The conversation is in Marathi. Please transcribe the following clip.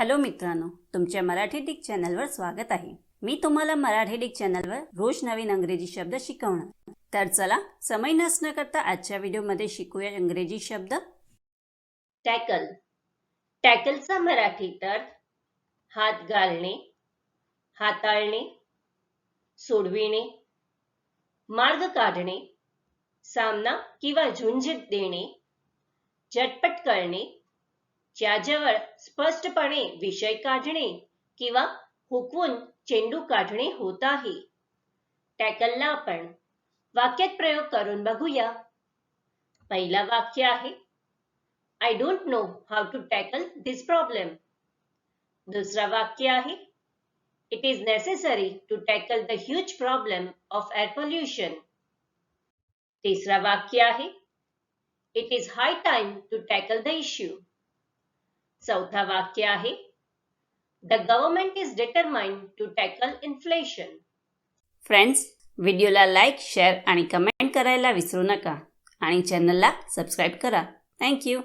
हॅलो मित्रांनो तुमच्या मराठी डिक चॅनलवर स्वागत आहे. मी तुम्हाला मराठी डिक चॅनलवर रोज नवीन अंग्रेजी शब्द शिकवणार. तर चला समय नसणं करता आजच्या व्हिडिओमध्ये शिकूया इंग्रजी शब्द. टॅकल. टॅकलचा मराठी तर हात घालणे हाताळणे सोडविणे मार्ग काढणे सामना किंवा झुंजीत देणे झटपट करणे ज्याजवळ स्पष्टपणे विषय काढणे किंवा हुकवून चेंडू काढणे होत आहे टॅकलला आपण वाक्यात प्रयोग करून बघूया पहिला वाक्य आहे I don't know how to tackle this problem दुसरा वाक्य आहे it is necessary to tackle the huge problem of air pollution तिसरा वाक्य आहे it is high time to tackle the issue चौथा वाक्य आहे. The government is determined to tackle inflation friends व्हिडिओला लाईक शेअर आणि कमेंट करायला विसरू नका. आणि चॅनलला सबस्क्राईब करा. थँक्यू